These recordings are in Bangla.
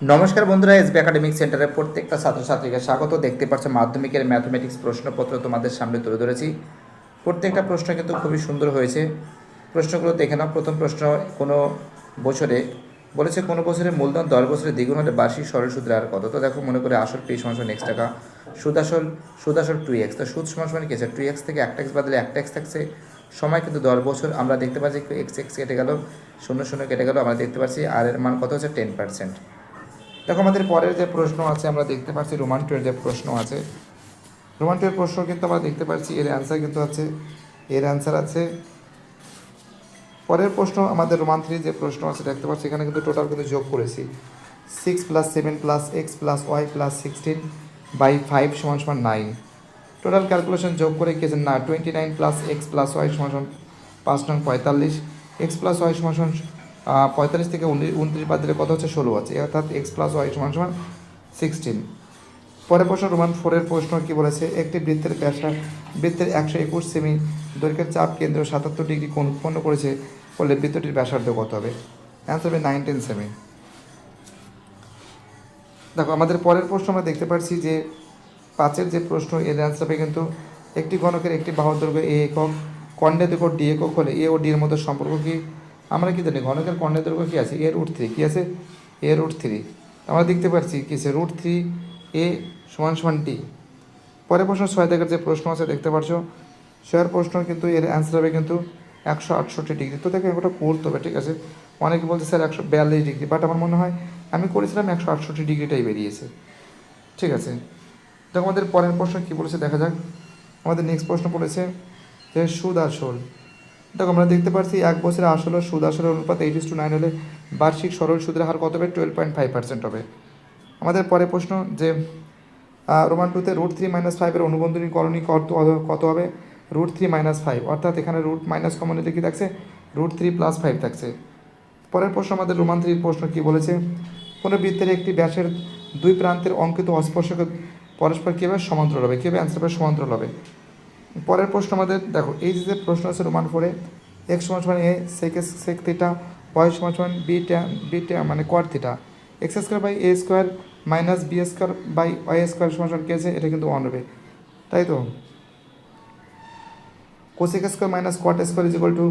নমস্কার বন্ধুরা এসবি একাডেমিক সেন্টারের প্রত্যেকটা ছাত্রছাত্রীকে স্বাগত। দেখতে পাচ্ছ মাধ্যমিকের ম্যাথমেটিক্স প্রশ্নপত্র তোমাদের সামনে তুলে ধরেছি। প্রত্যেকটা প্রশ্ন কিন্তু খুবই সুন্দর হয়েছে। প্রশ্নগুলো দেখে নাও। প্রথম প্রশ্ন, কোনো বছরে, বলেছে কোনো বছরে মূলধন দশ বছরে দ্বিগুণ হলে বার্ষিক সরল সুদের হার কত? তো দেখো, মনে করে আসল পি এক্স টাকা। সুদ আসল সুদ আসল টু এক্স তো সুদ সমান সমান কি আছে? টু এক্স থেকে একটা এক্স বাদলে একটা এক্স থাকছে। সময় কিন্তু দশ বছর। আমরা দেখতে পাচ্ছি এক্স এক্স কেটে গেল, শূন্য শূন্য কেটে গেল। আমরা দেখতে পাচ্ছি আর এর মান কত হচ্ছে? টেন পার্সেন্ট দেখো, আমাদের পরের যে প্রশ্ন আছে, আমরা দেখতে পাচ্ছি রোমান টুয়ের যে প্রশ্ন আছে। রোমান টুয়ের প্রশ্ন কিন্তু আমরা দেখতে পাচ্ছি, এর অ্যান্সার কিন্তু আছে। এর অ্যান্সার আছে। পরের প্রশ্ন, আমাদের রোমান থ্রির যে প্রশ্ন আছে, দেখতে পাচ্ছি, এখানে কিন্তু টোটাল কিন্তু যোগ করেছি। Six plus seven plus X plus Y plus sixteen by five সমান সমান নাইন টোটাল ক্যালকুলেশন যোগ করে কি না twenty nine plus X plus Y সমান সমান পাঁচ নং পঁয়তাল্লিশ। এক্স প্লাস ওয়াই সমান সমান পঁয়তাল্লিশ থেকে উনত্রিশ উনত্রিশ বাদ দিলে কত হচ্ছে? ষোলো আছে। অর্থাৎ এক্স প্লাস ওয়াই সমান সমান সিক্সটিন পরের প্রশ্ন রোমান ফোরের প্রশ্ন কি বলেছে? একটি বৃত্তের ব্যাসা বৃত্তের একশো একুশ সেমি দৈর্ঘ্যের চাপ কেন্দ্র সাতাত্তর ডিগ্রি কোণ উৎপন্ন করেছে বললে বৃত্তটির ব্যাসার্ধ কত হবে? অ্যান্সার হবে নাইনটিন সেমি দেখো, আমাদের পরের প্রশ্ন আমরা দেখতে পাচ্ছি যে পাঁচের যে প্রশ্ন, এর অ্যান্সার হবে কিন্তু একটি গণকের একটি বাহুর দৈর্ঘ্য এ একক, কর্ণের দৈর্ঘ্য ডি একক হলে এ ও ডি এর মধ্যে সম্পর্ক কি? আমরা কি জানি, ঘনকের কর্ণের দৈর্ঘ্য কি আছে? এ রুট থ্রি কী আছে? এ রুট থ্রি আমরা দেখতে পাচ্ছি কী আছে? রুট থ্রি এ সমান সমান ডি পরের প্রশ্ন ছয় দেখার যে প্রশ্ন আছে, দেখতে পাচ্ছ ছয়ের প্রশ্ন কিন্তু এর অ্যান্সার হবে কিন্তু একশো আটষট্টি ডিগ্রি। তো দেখো এগুলো করতে হবে, ঠিক আছে? অনেকে বলছে, স্যার, একশো বিয়াল্লিশ ডিগ্রি। বাট আমার মনে হয়, আমি করেছিলাম একশো আটষট্টি ডিগ্রিটাই বেরিয়েছে। ঠিক আছে? দেখো আমাদের পরের প্রশ্ন কী বলেছে? দেখা যাক। আমাদের নেক্সট প্রশ্ন বলেছে যে সুদ আসল দেখো, আমরা দেখতে পাচ্ছি এক বছরে আসল সুদ আসলের অনুপাত এইট টু নাইন হলে বার্ষিক সরল সুদের হার কত হবে? টুয়েলভ পয়েন্ট ফাইভ পার্সেন্ট হবে। আমাদের পরের প্রশ্ন যে রোমান টুতে রুট থ্রি মাইনাস ফাইভের অনুবন্ধনী করণী কত কত হবে? রুট থ্রি মাইনাস ফাইভ অর্থাৎ এখানে রুট মাইনাস কমন নিলে কি থাকছে রুট থ্রি প্লাস ফাইভ থাকছে। পরের প্রশ্ন আমাদের রোমান থ্রির প্রশ্ন কী বলেছে? কোনো বৃত্তের একটি ব্যাসের দুই প্রান্তের অঙ্কিত অস্পর্শক পরস্পর কীভাবে সমান্তরাল হবে? কীভাবে অ্যান্সার হবে? সমান্তরাল হবে। পরের প্রশ্ন আমাদের, দেখো, এই যে প্রশ্ন আছে রোমান ফোরে, এক্স সমান সমান এ সেক সেক থিটা ওয়াই সমান সমান বি ট্যা বি ট্যা মানে square theta X square by A square minus B square by Y square সমান সমান কী আছে? এটা কিন্তু ওয়ান হবে, তাই তো? Cosec square minus cot square is equal to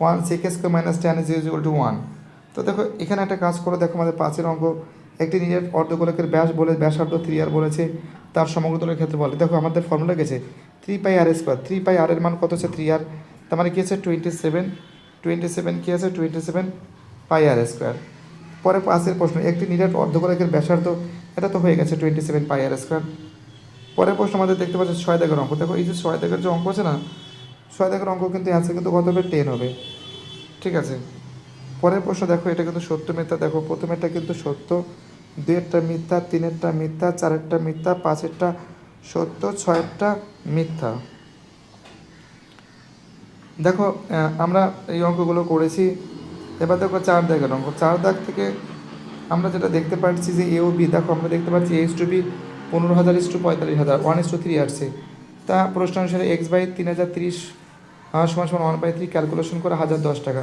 one sec square minus tan is equal to one তো দেখো, এখানে একটা কাজ করো, দেখো আমাদের পাঁচের অঙ্ক, একটি নিজের অর্ধগোলকের ব্যাস বলে, ব্যাসার্ধ থ্রি আর বলেছে, তার সমগ্রতলের ক্ষেত্রে বলে দেখো আমাদের ফর্মুলা গেছে three pi R square three pi R এর মান কত হচ্ছে থ্রি আর তার মানে কী আছে? টোয়েন্টি সেভেন টোয়েন্টি সেভেন কী আছে? Twenty seven pi R square পরে পাঁচের প্রশ্ন, একটি নিরেট অর্ধগোলকের ব্যাসার্ধ এটা তো হয়ে গেছে twenty seven pi R square পরের প্রশ্ন আমাদের দেখতে পাচ্ছি ছয় দাগের অঙ্ক। দেখো, এই যে ছয় দাগের যে অঙ্ক আছে না, ছয় দাগের অঙ্ক কিন্তু অ্যান্সার কিন্তু কত হবে? টেন হবে। ঠিক আছে? পরের প্রশ্ন দেখো, এটা কিন্তু সত্য মিথ্যা। দেখো, প্রথমেরটা কিন্তু সত্য দুয়েরটা মিথ্যা, তিনেরটা মিথ্যা, চারেরটা মিথ্যা, পাঁচেরটা সত্য ছয়টা মিথ্যা। দেখো আমরা এই অঙ্কগুলো করেছি। এবার দেখো চার দাগের অঙ্ক। চার দাগ থেকে আমরা যেটা দেখতে পাচ্ছি যে এ ও বি, দেখো আমরা দেখতে পাচ্ছি এইচ টু বি পনেরো হাজার ইস টু পঁয়তাল্লিশ হাজার ওয়ান ইস টু থ্রি আসছে। তা প্রশ্ন অনুসারে এক্স বাই তিন হাজার তিরিশ সমান সমান ওয়ান বাই থ্রি ক্যালকুলেশন করে হাজার দশ টাকা।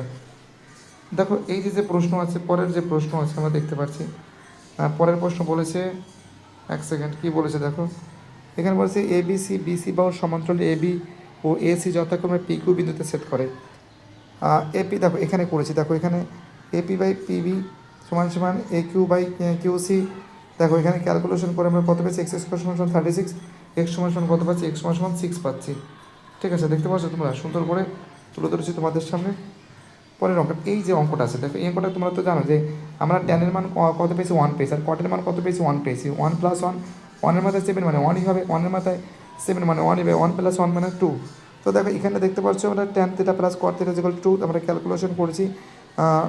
দেখো, এই যে যে প্রশ্ন আছে, পরের যে প্রশ্ন আছে আমরা দেখতে পাচ্ছি। পরের প্রশ্ন বলেছে, এক সেকেন্ড কি বলেছে দেখো? এখানে বলেছে এ বি সি বিসি বাহুর সমান্তরাল এ বি ও এ সি যথাক্রমে পি কিউ বিন্দুতে সেট করে। এপি দেখো, এখানে করেছি। দেখো, এখানে এপি বাই পিবি সমান সমান A Q by Q C দেখো, এখানে ক্যালকুলেশন করে আমরা কত পাচ্ছি? এক্স স্কোয়ার সমান সমান থার্টি সিক্স এক্স সমান সমান কত পাচ্ছি? এক্স সমান সমান সিক্স পাচ্ছি। ঠিক আছে, দেখতে পাচ্ছ তোমরা? সুন্দর করে তুলে ধরেছি তোমাদের সামনে। পরের অঙ্ক, এই যে অঙ্কটা আছে, দেখো, এই অঙ্কটা তোমরা তো জানো যে আমরা টেনের মান কত পেয়েছি? ওয়ান পেয়েছি। আর কটের মান কত পেয়েছি? ওয়ান পেয়েছি। ওয়ান প্লাস ওয়ান ওয়ানের মাথায় সেভেন মানে ওয়ানই হবে ওয়ানের মাথায় সেভেন মানে ওয়ানই হবে ওয়ান প্লাস ওয়ান মানে টু তো দেখো, এখানে দেখতে পাচ্ছ আমরা tan theta plus cot theta যেগুলো টু আমরা ক্যালকুলেশন করেছি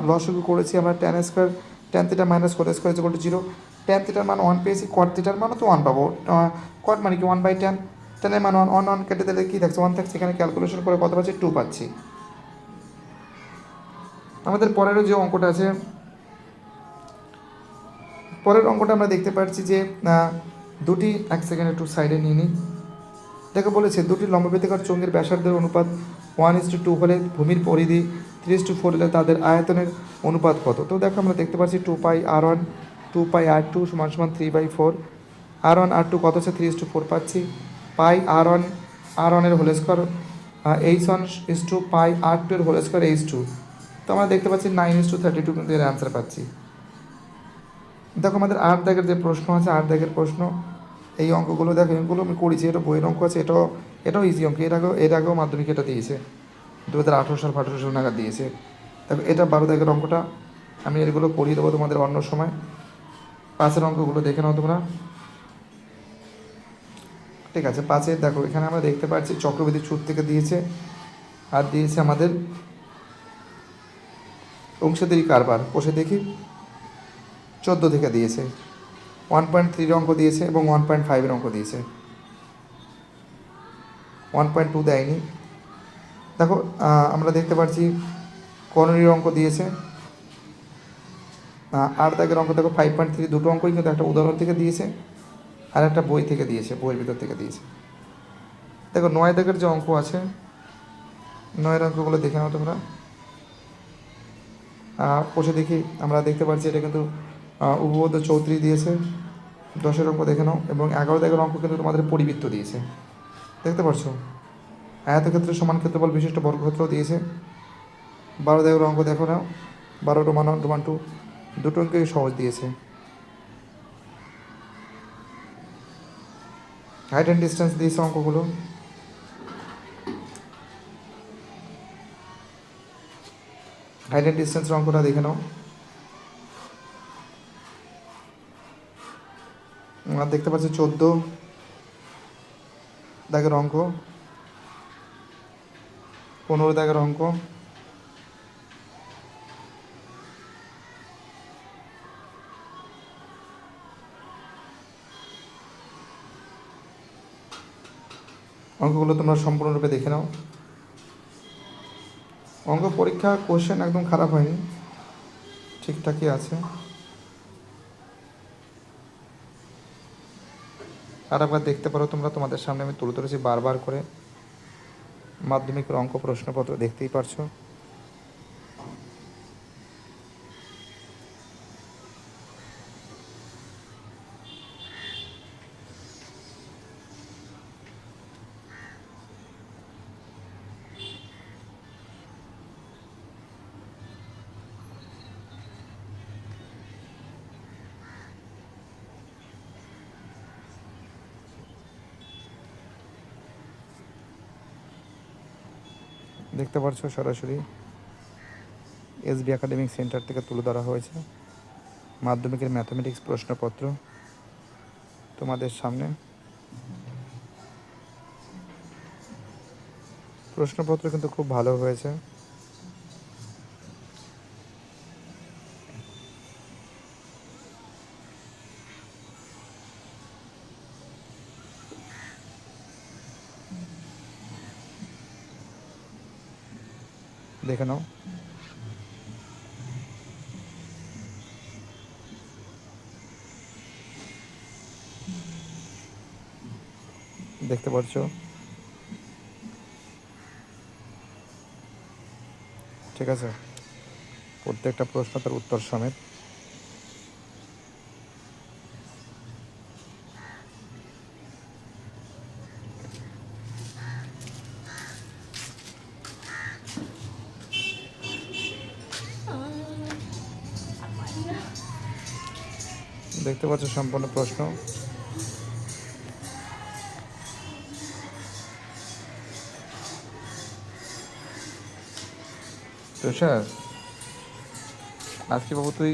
লসগু করেছি আমরা tan square tan theta minus cot square যেগুলো জিরো টেন থিটার মান ওয়ান পেয়েছি কট থিটার মানও তো ওয়ান পাবো। কট মানে কি ওয়ান বাই টেন টেনের মান ওয়ান ওয়ান ওয়ান কেটে দিলে কী থাকছে ওয়ান থাকছে, এখানে ক্যালকুলেশন করে কত পাচ্ছি? টু পাচ্ছি। আমাদের পরেরও যে অঙ্কটা আছে, পরের অঙ্কটা আমরা দেখতে পাচ্ছি যে দুটি, এক সেকেন্ড একটু সাইডে নিয়ে নিই। দেখো বলেছে, দুটি লম্ববৃত্তিকার চোঙের ব্যাসার্ধের অনুপাত ওয়ান ইস টু টু হলে ভূমির পরিধি থ্রি টু ফোর হলে তাদের আয়তনের অনুপাত কত? তো দেখো আমরা দেখতে পাচ্ছি two pi R one two pi R two সমান সমান three by four R one R two কত হচ্ছে? থ্রি টু ফোর পাচ্ছি। পাই আর ওয়ান আর ওয়ানের whole square H one is two pi R two এর হোল স্কোয়ার এইচ টু তো আমরা দেখতে পাচ্ছি nine is two thirty two কিন্তু এর অ্যান্সার পাচ্ছি। দেখো, আমাদের আট দাগের যে প্রশ্ন আছে, আট দাগের প্রশ্ন, এই অঙ্কগুলো দেখো এগুলো আমি করেছি, এটা বইয়ের অঙ্ক আছে, এটাও এটাও ইজি অঙ্ক, এর আগেও এর আগেও মাধ্যমিক এটা দিয়েছে দু হাজার আঠেরো সাল আঠেরো সাল নাগাদ দিয়েছে। দেখো, এটা বারো দাগের অঙ্কটা, আমি এগুলো করিয়ে দেবো তোমাদের অন্য সময়। পাঁচের অঙ্কগুলো দেখে নাও তোমরা। ঠিক আছে, পাঁচের, দেখো, এখানে আমরা দেখতে পাচ্ছি, চক্রবৃদ্ধি ছুট থেকে দিয়েছে, আর দিয়েছে আমাদের অংশীদারি কারবার কষে দেখি। চোদ্দ থেকে দিয়েছে। ওয়ান পয়েন্ট থ্রির অঙ্ক দিয়েছে এবং ওয়ান পয়েন্ট ফাইভের অঙ্ক দিয়েছে। ওয়ান পয়েন্ট টু দেয়নি। দেখো আমরা দেখতে পাচ্ছি করণীর অঙ্ক দিয়েছে। আট দাগের অঙ্ক দেখো ফাইভ পয়েন্ট থ্রি দুটো অঙ্কই কিন্তু একটা উদাহরণ থেকে দিয়েছে আর একটা বই থেকে দিয়েছে বইয়ের ভিতর থেকে দিয়েছে। দেখো নয় দাগের যে অঙ্ক আছে নয়ের অঙ্কগুলো দেখে নাও তোমরা। আহ, দেখি আমরা দেখতে পাচ্ছি এটা কিন্তু উপবোধ চৌত্রিশ দিয়েছে, দশের অঙ্ক দেখে নাও, এবং এগারো দাগের অঙ্ক কিন্তু তোমাদের পরিবৃত্ত দিয়েছে। দেখতে পাচ্ছো আয়তক্ষেত্রে সমান ক্ষেত্রফল বিশিষ্ট বর্গক্ষেত্র দিয়েছে। বারো দাগের অঙ্ক দেখো নাও। বারো রোমান ওয়ান রোমান টু দুটো অঙ্কই সহজ দিয়েছে। হাইট অ্যান্ড ডিস্টেন্স দিয়েছে অঙ্কগুলো। হাইট অ্যান্ড ডিস্টেন্সের অঙ্কটা দেখে নাও। আর দেখতে পাচ্ছি চোদ্দ। দাগের অঙ্ক। পনেরো দাগের অঙ্ক। অঙ্কগুলো তোমরা সম্পূর্ণরূপে দেখে নাও। অঙ্ক পরীক্ষা কোশ্চেন একদম খারাপ হয়নি। ঠিকঠাকই আছে। আর একবার দেখতে পারো, তোমরা তোমাদের সামনে আমি তুলে ধরেছি বারবার করে। মাধ্যমিকের অঙ্ক প্রশ্নপত্র দেখতেই পারছ। দেখতে পাচ্ছ সরাসরি এস বি একাডেমিক সেন্টার থেকে তুলে ধরা হয়েছে। মাধ্যমিকের ম্যাথমেটিক্স প্রশ্নপত্র তোমাদের সামনে। প্রশ্নপত্র কিন্তু খুব ভালো হয়েছে। দেখে নাও। দেখতে পাচ্ছ? ঠিক আছে। প্রত্যেকটা প্রশ্ন তার উত্তর সমেত। দেখতে পাচ্ছ সম্পূর্ণ প্রশ্ন। তো স্যার আজকে বাবু তুই